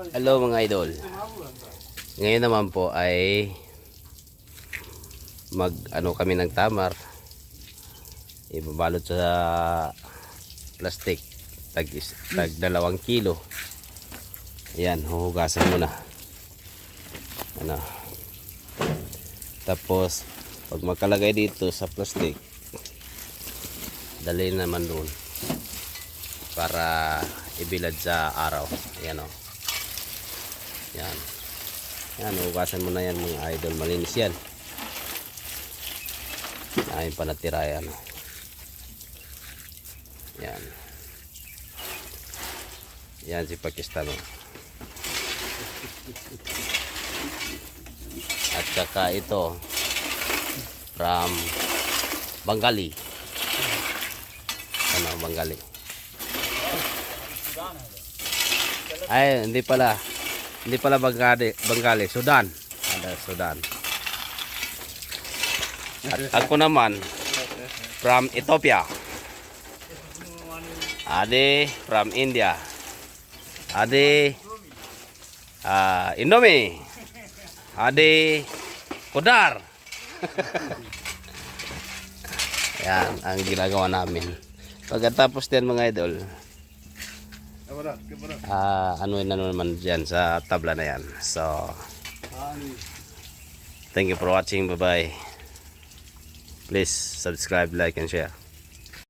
Hello mga idol. Ngayon naman po ay mag ano kami ng tamar. Ibabalot sa plastic tag, tag dalawang kilo. Ayan, huhugasan muna. Ano. Tapos pag makalagay dito sa plastic, dali naman doon para ibilad sa araw. Ayan o. Yan. Yan, hugasan mo na yan mga idol. Malinis yan. Ayun pa natira yan. o. Yan. Yan si Pakistan o. At saka ito from Bengali. Ano, Bengali. Ay, hindi pala. Hindi pala Bengali, Bengali, Sudan. Ada Sudan. At ako naman from Ethiopia. Ade from India. Ade ah Indomie. Ade Kodar. Yan ang ginagawa namin. Pagkatapos din mga idol, ah ano na naman dyan sa tabla na yan. So, thank you for watching. Bye-bye. Please subscribe, like, and share.